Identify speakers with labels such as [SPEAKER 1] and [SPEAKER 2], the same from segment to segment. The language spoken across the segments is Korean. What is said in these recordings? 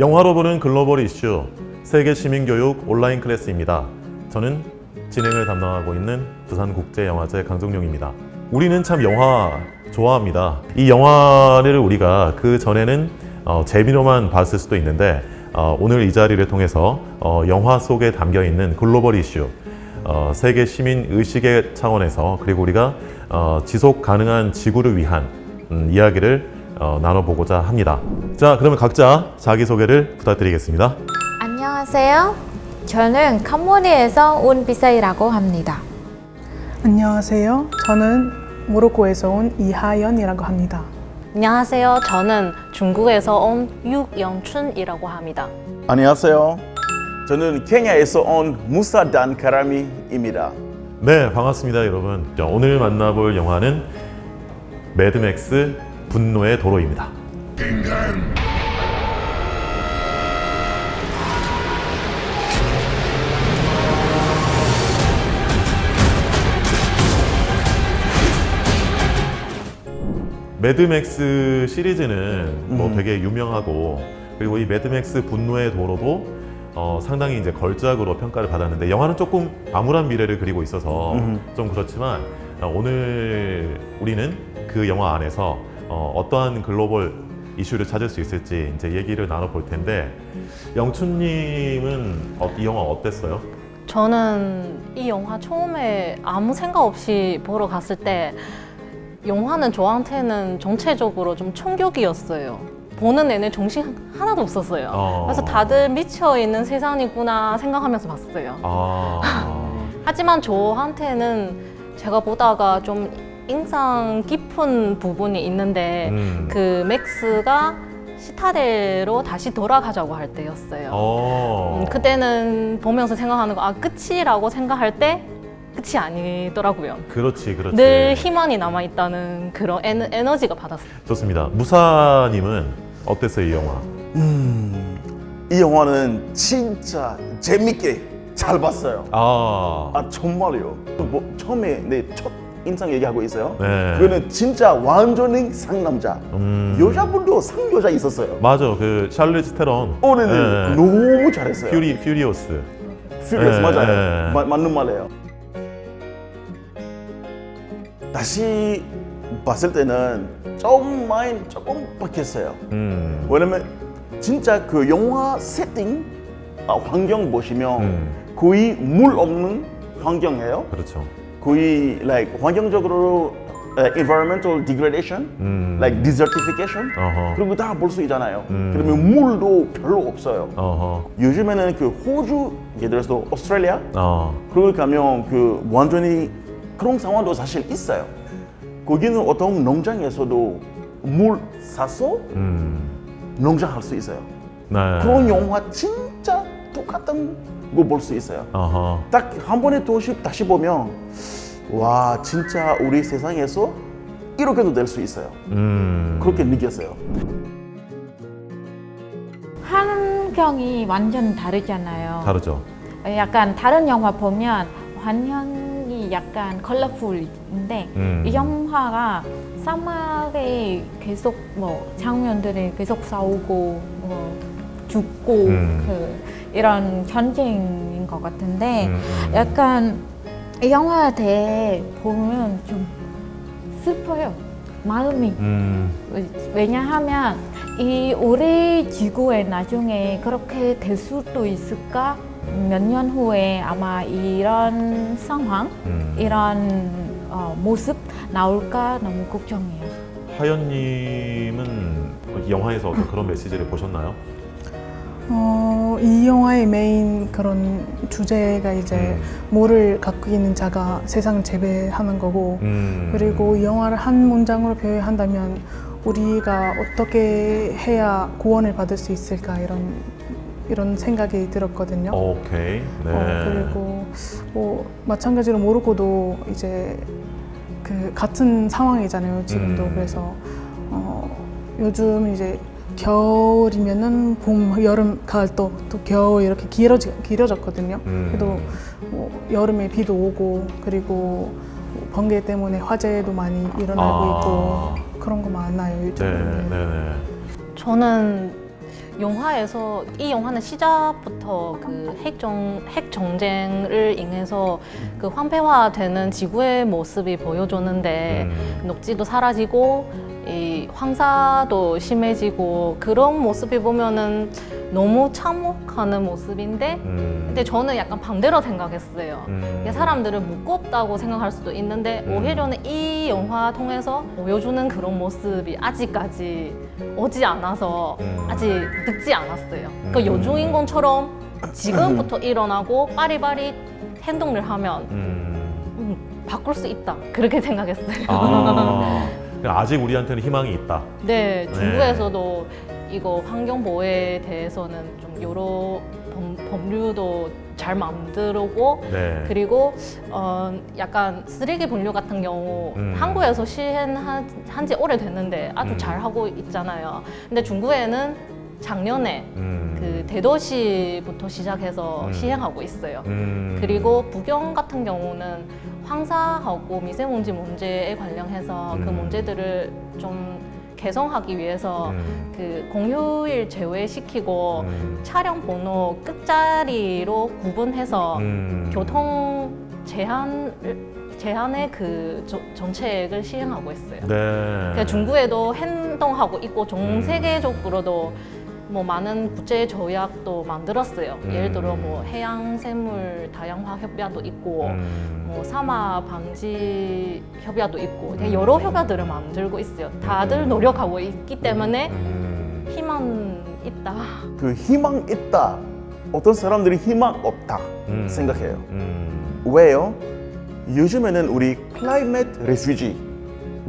[SPEAKER 1] 영화로 보는 글로벌 이슈 세계 시민 교육 온라인 클래스입니다. 저는 진행을 담당하고 있는 부산국제영화제 강정용입니다. 우리는 참 영화 좋아합니다. 이 영화를 우리가 그 전에는 어, 재미로만 봤을 수도 있는데 어, 오늘 이 자리를 통해서 어, 영화 속에 담겨 있는 글로벌 이슈 어, 세계 시민 의식의 차원에서 그리고 우리가 어, 지속 가능한 지구를 위한 음, 이야기를 어, 나눠보고자 합니다. 자, 그러면 각자 자기 소개를 부탁드리겠습니다.
[SPEAKER 2] 안녕하세요. 저는 캄보디아에서 온 비사이라고 합니다.
[SPEAKER 3] 안녕하세요. 저는 모로코에서 온 이하연이라고 합니다.
[SPEAKER 4] 안녕하세요. 저는 중국에서 온 육영춘이라고 합니다.
[SPEAKER 5] 안녕하세요. 저는 케냐에서 온 무사단 카라미입니다.
[SPEAKER 1] 네, 반갑습니다, 여러분. 자, 오늘 만나볼 영화는 매드맥스 분노의 도로입니다. 매드맥스 시리즈는 뭐
[SPEAKER 5] 음.
[SPEAKER 1] 되게 유명하고 그리고 이 매드맥스 분노의 도로도 어, 상당히 이제 걸작으로 평가를 받았는데 영화는 조금 암울한 미래를 그리고 있어서
[SPEAKER 5] 음.
[SPEAKER 1] 좀 그렇지만 어, 오늘 우리는 그 영화 안에서 어, 어떠한 글로벌 이슈를 찾을 수 있을지 이제 얘기를 나눠볼 텐데 영춘님은 어, 이 영화 어땠어요?
[SPEAKER 4] 저는 이 영화 처음에 아무 생각 없이 보러 갔을 때 영화는 저한테는 전체적으로 좀 충격이었어요. 보는 내내 정신 하나도 없었어요.
[SPEAKER 1] 어.
[SPEAKER 4] 그래서 다들 미쳐 있는 세상이구나 생각하면서 봤어요.
[SPEAKER 1] 아,
[SPEAKER 4] 하지만 저한테는 제가 보다가 좀 인상 깊은 부분이 있는데
[SPEAKER 1] 음.
[SPEAKER 4] 그 맥스가 시타델로 다시 돌아가자고 할 때였어요.
[SPEAKER 1] 어.
[SPEAKER 4] 음, 그때는 보면서 생각하는 거, 아, 끝이라고 생각할 때 끝이 아니더라고요.
[SPEAKER 1] 그렇지, 그렇지.
[SPEAKER 4] 늘 희망이 남아 있다는 그런 에너, 에너지가 받았어요.
[SPEAKER 1] 좋습니다. 무사님은 어땠어요, 이 영화?
[SPEAKER 5] 음, 이 영화는 진짜 재밌게 잘 봤어요.
[SPEAKER 1] 아,
[SPEAKER 5] 아 정말요. 뭐, 처음에 내 첫 인상 얘기하고 있어요.
[SPEAKER 1] 네.
[SPEAKER 5] 그거는 진짜 완전히 상남자.
[SPEAKER 1] 음.
[SPEAKER 5] 여자분도 상여자 있었어요.
[SPEAKER 1] 맞아, 그 샬리즈 테런.
[SPEAKER 5] 오늘은
[SPEAKER 1] 네.
[SPEAKER 5] 너무 잘했어요.
[SPEAKER 1] 퓨리 퓨리오스.
[SPEAKER 5] 퓨리어스
[SPEAKER 1] 네,
[SPEAKER 5] 맞아요.
[SPEAKER 1] 네.
[SPEAKER 5] 마- 맞는 말이에요. 다시 봤을 때는 조금 많이 조금 바뀌었어요.
[SPEAKER 1] 음.
[SPEAKER 5] 왜냐면 진짜 그 영화 세팅 아, 환경 보시면
[SPEAKER 1] 음.
[SPEAKER 5] 거의 물 없는 환경이에요.
[SPEAKER 1] 그렇죠.
[SPEAKER 5] 거의 like 환경적으로 uh, environmental degradation,
[SPEAKER 1] 음.
[SPEAKER 5] like desertification
[SPEAKER 1] 어허.
[SPEAKER 5] 그런 거 다 볼 수 있잖아요.
[SPEAKER 1] 음.
[SPEAKER 5] 그러면 물도 별로 없어요.
[SPEAKER 1] 어허.
[SPEAKER 5] 요즘에는 그 호주 예를 들어서 오스트레일리아
[SPEAKER 1] 어.
[SPEAKER 5] 그걸 가면 그 완전히 그런 상황도 사실 있어요. 거기는 어떤 농장에서도 물 사서
[SPEAKER 1] 음.
[SPEAKER 5] 농장 할 수 있어요.
[SPEAKER 1] 네.
[SPEAKER 5] 그런 영화 진짜 똑같은 거 볼 수 있어요.
[SPEAKER 1] 어허.
[SPEAKER 5] 딱 한 번에 다시 다시 보면 와 진짜 우리 세상에서 이렇게도 될 수 있어요.
[SPEAKER 1] 음.
[SPEAKER 5] 그렇게 느꼈어요.
[SPEAKER 2] 환경이 완전 다르잖아요.
[SPEAKER 1] 다르죠.
[SPEAKER 2] 약간 다른 영화 보면 환경이 약간 컬러풀인데
[SPEAKER 1] 음.
[SPEAKER 2] 이 영화가 사막에 계속 뭐 장면들이 계속 싸우고 뭐 죽고
[SPEAKER 1] 음.
[SPEAKER 2] 그 이런 전쟁인 것 같은데
[SPEAKER 1] 음, 음.
[SPEAKER 2] 약간 이 영화에 대해 보면 좀 슬퍼요. 마음이
[SPEAKER 1] 음.
[SPEAKER 2] 왜냐하면 이 우리 지구에 나중에 그렇게 될 수도 있을까? 몇 년 후에 아마 이런 상황,
[SPEAKER 1] 음.
[SPEAKER 2] 이런 어, 모습 나올까 너무 걱정해요.
[SPEAKER 1] 하연님은 이 영화에서 어떤 그런 메시지를 보셨나요?
[SPEAKER 3] 어, 이 영화의 메인 그런 주제가 이제
[SPEAKER 1] 음.
[SPEAKER 3] 물을 갖고 있는 자가 세상을 재배하는 거고
[SPEAKER 1] 음.
[SPEAKER 3] 그리고 이 영화를 한 문장으로 표현한다면 우리가 어떻게 해야 구원을 받을 수 있을까 이런 이런 생각이 들었거든요.
[SPEAKER 1] 오케이. 네.
[SPEAKER 3] 어, 그리고 뭐 마찬가지로 모로코도 이제 그 같은 상황이잖아요 지금도
[SPEAKER 1] 음.
[SPEAKER 3] 그래서 어, 요즘 이제 겨울이면은 봄, 여름, 가을 또, 또 겨울 이렇게 길어지, 길어졌거든요.
[SPEAKER 1] 음.
[SPEAKER 3] 그래도 뭐 여름에 비도 오고 그리고 뭐 번개 때문에 화재도 많이 일어나고
[SPEAKER 1] 아.
[SPEAKER 3] 있고 그런 거 많아요
[SPEAKER 1] 네,
[SPEAKER 3] 요즘.
[SPEAKER 1] 네, 네.
[SPEAKER 4] 저는 영화에서 이 영화는 시작부터 그 핵정 핵 정쟁을 인해서 그 황폐화되는 지구의 모습이 보여줬는데
[SPEAKER 1] 음.
[SPEAKER 4] 녹지도 사라지고 이 황사도 심해지고 그런 모습이 보면은 너무 참혹하는 모습인데
[SPEAKER 1] 음.
[SPEAKER 4] 근데 저는 약간 반대로 생각했어요.
[SPEAKER 1] 음.
[SPEAKER 4] 이게 사람들은 무겁다고 생각할 수도 있는데
[SPEAKER 1] 음.
[SPEAKER 4] 오히려는 이 영화 통해서 보여주는 그런 모습이 아직까지 오지 않아서
[SPEAKER 1] 음.
[SPEAKER 4] 아직 늙지 않았어요. 그
[SPEAKER 1] 음.
[SPEAKER 4] 여주인공처럼 지금부터 일어나고 빠리빠리 행동을 하면
[SPEAKER 1] 음.
[SPEAKER 4] 음, 바꿀 수 있다. 그렇게 생각했어요.
[SPEAKER 1] 아, 그러니까 아직 우리한테는 희망이 있다.
[SPEAKER 4] 네, 중국에서도 이거 환경 보호에 대해서는 좀 여러 법, 법률도 잘 만들고
[SPEAKER 1] 네.
[SPEAKER 4] 그리고 어 약간 쓰레기 분류 같은 경우
[SPEAKER 1] 음.
[SPEAKER 4] 한국에서 시행한 지 오래됐는데 아주
[SPEAKER 1] 음.
[SPEAKER 4] 잘 하고 있잖아요. 근데 중국에는 작년에
[SPEAKER 1] 음.
[SPEAKER 4] 그 대도시부터 시작해서
[SPEAKER 1] 음.
[SPEAKER 4] 시행하고 있어요.
[SPEAKER 1] 음.
[SPEAKER 4] 그리고 북경 같은 경우는 황사하고 미세먼지 문제에 관련해서 그
[SPEAKER 1] 음.
[SPEAKER 4] 문제들을 좀 개선하기 위해서
[SPEAKER 1] 음.
[SPEAKER 4] 그 공휴일 제외시키고
[SPEAKER 1] 음.
[SPEAKER 4] 차량 번호 끝자리로 구분해서
[SPEAKER 1] 음.
[SPEAKER 4] 교통 제한 제한의 그 저- 정책을 시행하고 있어요.
[SPEAKER 1] 네.
[SPEAKER 4] 그러니까 중국에도 행동하고 있고 전
[SPEAKER 1] 음.
[SPEAKER 4] 세계적으로도 뭐 많은 국제 조약도 만들었어요.
[SPEAKER 1] 음.
[SPEAKER 4] 예를 들어 뭐 해양 생물 다양화 협약도 있고
[SPEAKER 1] 음.
[SPEAKER 4] 뭐 사마 방지 협약도 있고 되게
[SPEAKER 1] 음.
[SPEAKER 4] 여러 협약들을 만들고 있어요. 다들
[SPEAKER 1] 음.
[SPEAKER 4] 노력하고 있기 때문에
[SPEAKER 1] 음.
[SPEAKER 4] 희망 있다.
[SPEAKER 5] 그 희망 있다. 어떤 사람들이 희망 없다
[SPEAKER 1] 음.
[SPEAKER 5] 생각해요.
[SPEAKER 1] 음.
[SPEAKER 5] 왜요? 요즘에는 우리 클라이메트 레퓨지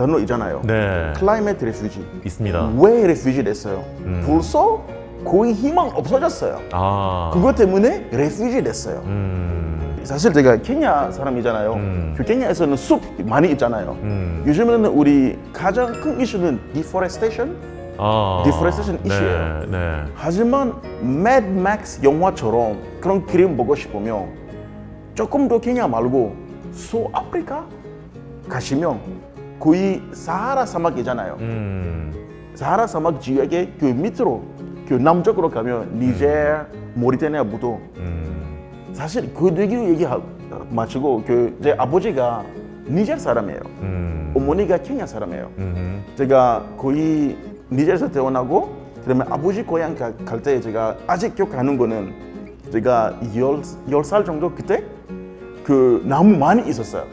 [SPEAKER 5] 단어 있잖아요.
[SPEAKER 1] 네.
[SPEAKER 5] 클라이메트 레퓨지.
[SPEAKER 1] 있습니다.
[SPEAKER 5] 왜 레퓨지 됐어요?
[SPEAKER 1] 음.
[SPEAKER 5] 벌써 거의 희망 없어졌어요.
[SPEAKER 1] 아.
[SPEAKER 5] 그것 때문에 레퓨지 됐어요.
[SPEAKER 1] 음.
[SPEAKER 5] 사실 제가 케냐 사람이잖아요.
[SPEAKER 1] 음.
[SPEAKER 5] 그 케냐에서는 숲 많이 있잖아요.
[SPEAKER 1] 음.
[SPEAKER 5] 요즘에는 우리 가장 큰 이슈는 deforestation.
[SPEAKER 1] 아.
[SPEAKER 5] deforestation
[SPEAKER 1] 네.
[SPEAKER 5] 이슈예요.
[SPEAKER 1] 네.
[SPEAKER 5] 하지만 Mad Max 영화처럼 그런 그림 보고 싶으면 조금 더 케냐 말고 소아프리카 가시면 거의 사하라 사막이잖아요.
[SPEAKER 1] 음.
[SPEAKER 5] 사하라 사막 지역의 그 밑으로 그 남쪽으로 가면 니제, 모리타니아부터
[SPEAKER 1] 음.
[SPEAKER 5] 사실 그 얘기 얘기 마치고 그 제 아버지가 니제 사람이에요.
[SPEAKER 1] 음.
[SPEAKER 5] 어머니가 케냐 사람이에요.
[SPEAKER 1] 음.
[SPEAKER 5] 제가 거의 니제에서 태어나고 그다음에 아버지 고향 가- 갈때 제가 아직 기억하는 거는 제가 열열 정도 그때 그 나무 많이 있었어요.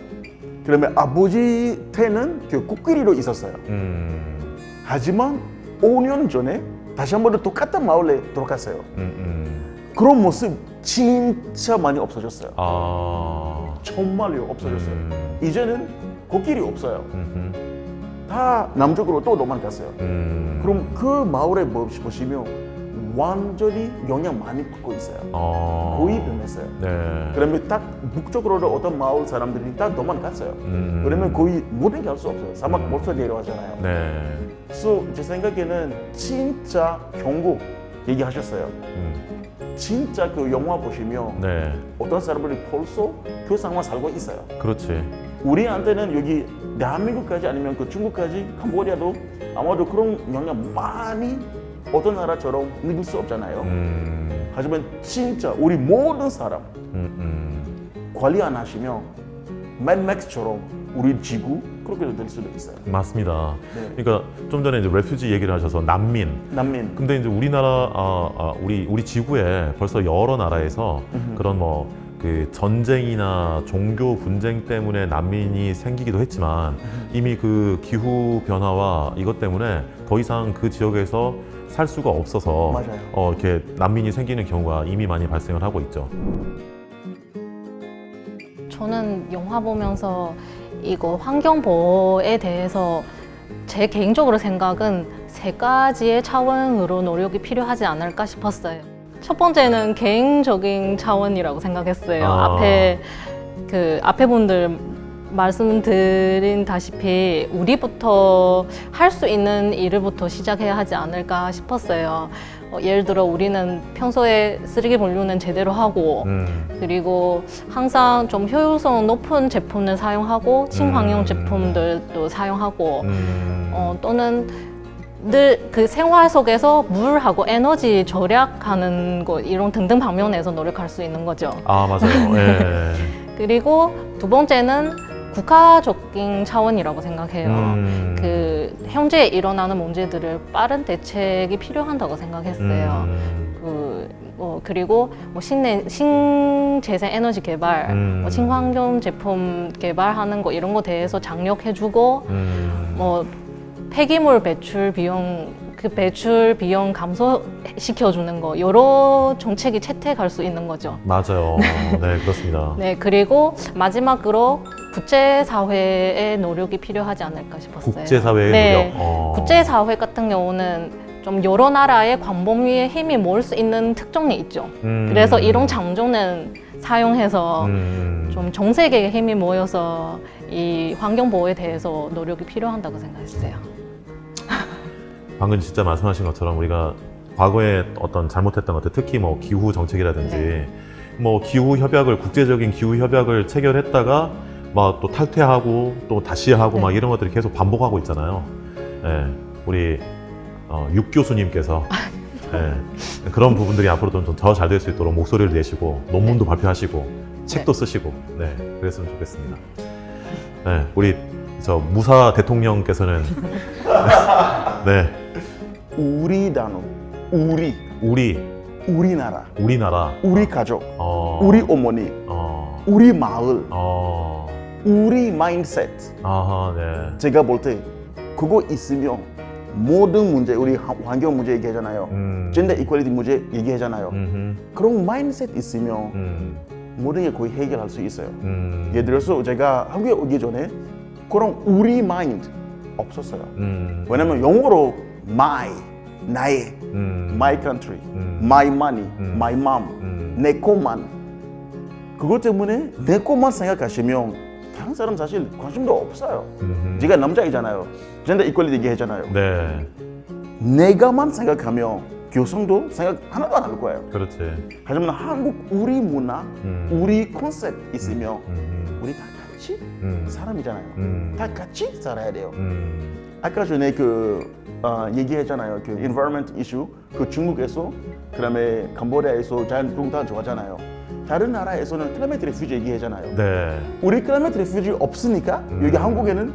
[SPEAKER 5] 그러면 아버지 때는 그 코끼리로 있었어요.
[SPEAKER 1] 음.
[SPEAKER 5] 하지만 5년 전에 다시 한번더 똑같은 마을에 들어갔어요.
[SPEAKER 1] 음. 음.
[SPEAKER 5] 그런 모습 진짜 많이 없어졌어요.
[SPEAKER 1] 아.
[SPEAKER 5] 정말요 없어졌어요.
[SPEAKER 1] 음.
[SPEAKER 5] 이제는 코끼리 없어요.
[SPEAKER 1] 음.
[SPEAKER 5] 다 남쪽으로 또 도망갔어요.
[SPEAKER 1] 음.
[SPEAKER 5] 그럼 그 마을에 보- 보시면 완전히 영향 많이 받고 있어요.
[SPEAKER 1] 어.
[SPEAKER 5] 거의 변했어요.
[SPEAKER 1] 네.
[SPEAKER 5] 그러면 딱 북쪽으로 어떤 마을 사람들이 딱 도망갔어요.
[SPEAKER 1] 음.
[SPEAKER 5] 그러면 거의 모든 게 할 수 없어요. 사막
[SPEAKER 1] 음.
[SPEAKER 5] 벌써 내려왔잖아요.
[SPEAKER 1] 네.
[SPEAKER 5] 그래서 제 생각에는 진짜 경고 얘기하셨어요.
[SPEAKER 1] 음.
[SPEAKER 5] 진짜 그 영화 보시면
[SPEAKER 1] 네.
[SPEAKER 5] 어떤 사람들이 벌써 그 상황 살고 있어요.
[SPEAKER 1] 그렇지.
[SPEAKER 5] 우리한테는 여기 대한민국까지 아니면 그 중국까지 캄보디아도 아마도 그런 영향 많이 어떤 나라처럼 느낄 수 없잖아요.
[SPEAKER 1] 음.
[SPEAKER 5] 하지만 진짜 우리 모든 사람
[SPEAKER 1] 음. 음.
[SPEAKER 5] 관리 안 하시면 맨맥스처럼 우리 지구 그렇게 될 수도 있어요.
[SPEAKER 1] 맞습니다.
[SPEAKER 5] 네.
[SPEAKER 1] 그러니까 좀 전에 이제 레퓨지 얘기를 하셔서 난민.
[SPEAKER 5] 난민.
[SPEAKER 1] 근데 이제 우리나라 아, 아, 우리 우리 지구에 벌써 여러 나라에서 그런 뭐 그 전쟁이나 종교 분쟁 때문에 난민이 생기기도 했지만 이미 그 기후 변화와 이것 때문에 더 이상 그 지역에서 살 수가 없어서
[SPEAKER 5] 맞아요.
[SPEAKER 1] 어, 이렇게 난민이 생기는 경우가 이미 많이 발생을 하고 있죠.
[SPEAKER 4] 저는 영화 보면서 이거 환경 보호에 대해서 제 개인적으로 생각은 세 가지의 차원으로 노력이 필요하지 않을까 싶었어요. 첫 번째는 개인적인 차원이라고 생각했어요.
[SPEAKER 1] 아.
[SPEAKER 4] 앞에 그 앞에 분들 말씀드린 다시피 우리부터 할 수 있는 일을부터 시작해야 하지 않을까 싶었어요. 어, 예를 들어 우리는 평소에 쓰레기 분류는 제대로 하고
[SPEAKER 1] 음.
[SPEAKER 4] 그리고 항상 좀 효율성 높은 제품을 사용하고 친환경
[SPEAKER 1] 음.
[SPEAKER 4] 제품들도 사용하고
[SPEAKER 1] 음.
[SPEAKER 4] 어, 또는 늘 그 생활 속에서 물하고 에너지 절약하는 거 이런 등등 방면에서 노력할 수 있는 거죠.
[SPEAKER 1] 아 맞아요. 예.
[SPEAKER 4] 그리고 두 번째는 국가적인 차원이라고 생각해요.
[SPEAKER 1] 음.
[SPEAKER 4] 그 현재 일어나는 문제들을 빠른 대책이 필요한다고 생각했어요.
[SPEAKER 1] 음.
[SPEAKER 4] 그, 뭐, 그리고 뭐 신내, 신재생 에너지 개발,
[SPEAKER 1] 음.
[SPEAKER 4] 뭐 친환경 제품 개발하는 거 이런 거 대해서 장려해주고
[SPEAKER 1] 음.
[SPEAKER 4] 뭐 폐기물 배출 비용 그 배출 비용 감소시켜주는 거 여러 정책이 채택할 수 있는 거죠.
[SPEAKER 1] 맞아요. 네 그렇습니다.
[SPEAKER 4] 네 그리고 마지막으로 국제 사회의 노력이 필요하지 않을까 싶었어요.
[SPEAKER 1] 국제사회의
[SPEAKER 4] 네.
[SPEAKER 1] 노력. 어.
[SPEAKER 4] 국제 사회 같은 경우는 좀 여러 나라의 관범위에 힘이 모을 수 있는 특성이 있죠.
[SPEAKER 1] 음.
[SPEAKER 4] 그래서 이런 장조는 사용해서
[SPEAKER 1] 음.
[SPEAKER 4] 좀전 세계의 힘이 모여서 이 환경 보호에 대해서 노력이 필요한다고 생각했어요.
[SPEAKER 1] 방금 진짜 말씀하신 것처럼 우리가 과거에 어떤 잘못했던 것들 특히 뭐 기후 정책이라든지
[SPEAKER 4] 네.
[SPEAKER 1] 뭐 기후 협약을 국제적인 기후 협약을 체결했다가 막 또 탈퇴하고 또 다시 하고
[SPEAKER 4] 네.
[SPEAKER 1] 막 이런 것들이 계속 반복하고 있잖아요. 예, 우리 어, 육 교수님께서 예, 그런 부분들이 앞으로도 좀더 잘 될 수 있도록 목소리를 내시고 논문도 발표하시고 책도 쓰시고 네 그랬으면 좋겠습니다. 네, 우리 저 무사 대통령께서는 네
[SPEAKER 5] 우리 단어, 우리,
[SPEAKER 1] 우리.
[SPEAKER 5] 우리나라,
[SPEAKER 1] 우리나라.
[SPEAKER 5] 우리 가족,
[SPEAKER 1] 어,
[SPEAKER 5] 우리 어머니,
[SPEAKER 1] 어,
[SPEAKER 5] 우리 마을,
[SPEAKER 1] 어,
[SPEAKER 5] 우리 마인드셋.
[SPEAKER 1] 아하, 네.
[SPEAKER 5] 제가 볼 때 그거 있으면 모든 문제, 우리 하- 환경 문제 얘기하잖아요.
[SPEAKER 1] 음,
[SPEAKER 5] 젠더 이퀄리티 문제 얘기하잖아요.
[SPEAKER 1] 음흠,
[SPEAKER 5] 그런 마인드셋 있으면
[SPEAKER 1] 음,
[SPEAKER 5] 모든 게 거의 해결할 수 있어요.
[SPEAKER 1] 음,
[SPEAKER 5] 예를 들어서 제가 한국에 오기 전에 그런 우리 마인드 없었어요.
[SPEAKER 1] 음,
[SPEAKER 5] 왜냐면 영어로 my, 나의,
[SPEAKER 1] 음,
[SPEAKER 5] my country,
[SPEAKER 1] 음,
[SPEAKER 5] my money,
[SPEAKER 1] 음.
[SPEAKER 5] my mom,
[SPEAKER 1] 음,
[SPEAKER 5] 내 것만. 그것 때문에 내 것만 생각하시면 다른 사람 사실 관심도 없어요.
[SPEAKER 1] 음흠.
[SPEAKER 5] 제가 남자이잖아요. 젠더 이퀄리티 얘기했잖아요.
[SPEAKER 1] 네,
[SPEAKER 5] 내가만 생각하면 교성도 생각 하나도 안 할 거예요.
[SPEAKER 1] 그렇지.
[SPEAKER 5] 하지만 한국 우리 문화,
[SPEAKER 1] 음,
[SPEAKER 5] 우리 컨셉 있으면
[SPEAKER 1] 음,
[SPEAKER 5] 우리 다 같이
[SPEAKER 1] 음,
[SPEAKER 5] 사람이잖아요.
[SPEAKER 1] 음,
[SPEAKER 5] 다 같이 살아야 돼요.
[SPEAKER 1] 음,
[SPEAKER 5] 아까 전에 그 어, 얘기했잖아요. 그 environment issue 그 중국에서 그다음에 캄보디아에서 자연풍 다 좋아하잖아요. 다른 나라에서는 클라이메트 리퓨지 얘기하잖아요.
[SPEAKER 1] 네,
[SPEAKER 5] 우리 클라이메트 리퓨지 없으니까 여기
[SPEAKER 1] 음.
[SPEAKER 5] 한국에는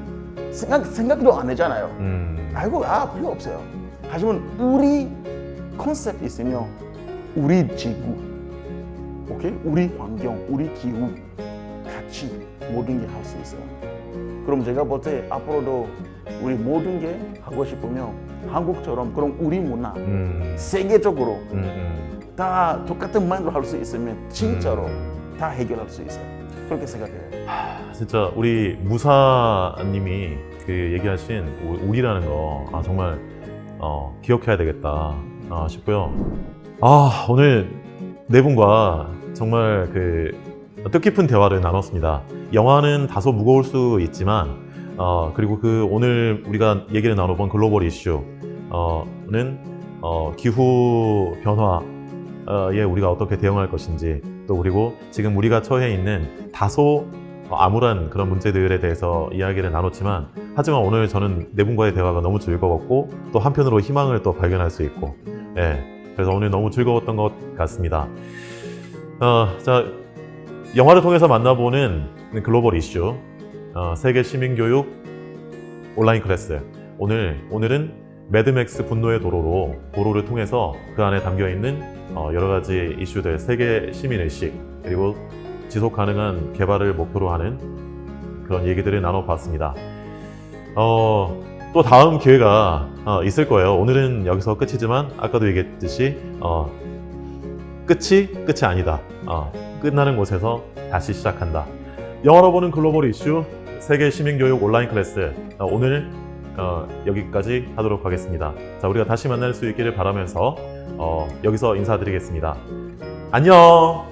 [SPEAKER 5] 생각 생각도 안 하잖아요.
[SPEAKER 1] 음,
[SPEAKER 5] 알고 아 필요 없어요. 하지만 우리 컨셉 있으면 우리 지구, 오케이, 우리 환경, 우리 기후 같이 모든 게 할 수 있어요. 그럼 제가 볼 때 앞으로도 우리 모든 게 하고 싶으면 한국처럼 그런 우리 문화
[SPEAKER 1] 음,
[SPEAKER 5] 세계적으로
[SPEAKER 1] 음, 음.
[SPEAKER 5] 다 똑같은 마인드로 할 수 있으면 진짜로
[SPEAKER 1] 음.
[SPEAKER 5] 다 해결할 수 있어요. 그렇게 생각해요.
[SPEAKER 1] 진짜 우리 무사님이 그 얘기하신 우- 우리라는 거 아, 정말 어, 기억해야 되겠다 아, 싶고요. 아 오늘 네 분과 정말 그 뜻깊은 대화를 나눴습니다. 영화는 다소 무거울 수 있지만 어, 그리고 그 오늘 우리가 얘기를 나눠본 글로벌 이슈는 어, 기후 변화에 우리가 어떻게 대응할 것인지 또 그리고 지금 우리가 처해 있는 다소 어, 암울한 그런 문제들에 대해서 이야기를 나눴지만 하지만 오늘 저는 네 분과의 대화가 너무 즐거웠고 또 한편으로 희망을 또 발견할 수 있고 예 그래서 오늘 너무 즐거웠던 것 같습니다. 어, 자 영화를 통해서 만나보는 글로벌 이슈 어, 세계 시민 교육 온라인 클래스 오늘 오늘은 매드맥스 분노의 도로로 도로를 통해서 그 안에 담겨 있는 어, 여러 가지 이슈들 세계 시민 의식 그리고 지속 가능한 개발을 목표로 하는 그런 얘기들을 나눠봤습니다. 어, 또 다음 기회가 어, 있을 거예요. 오늘은 여기서 끝이지만 아까도 얘기했듯이 어, 끝이 끝이 아니다. 어, 끝나는 곳에서 다시 시작한다. 영어로 보는 글로벌 이슈 세계 시민교육 온라인 클래스 어, 오늘 어, 여기까지 하도록 하겠습니다. 자, 우리가 다시 만날 수 있기를 바라면서 어, 여기서 인사드리겠습니다. 안녕.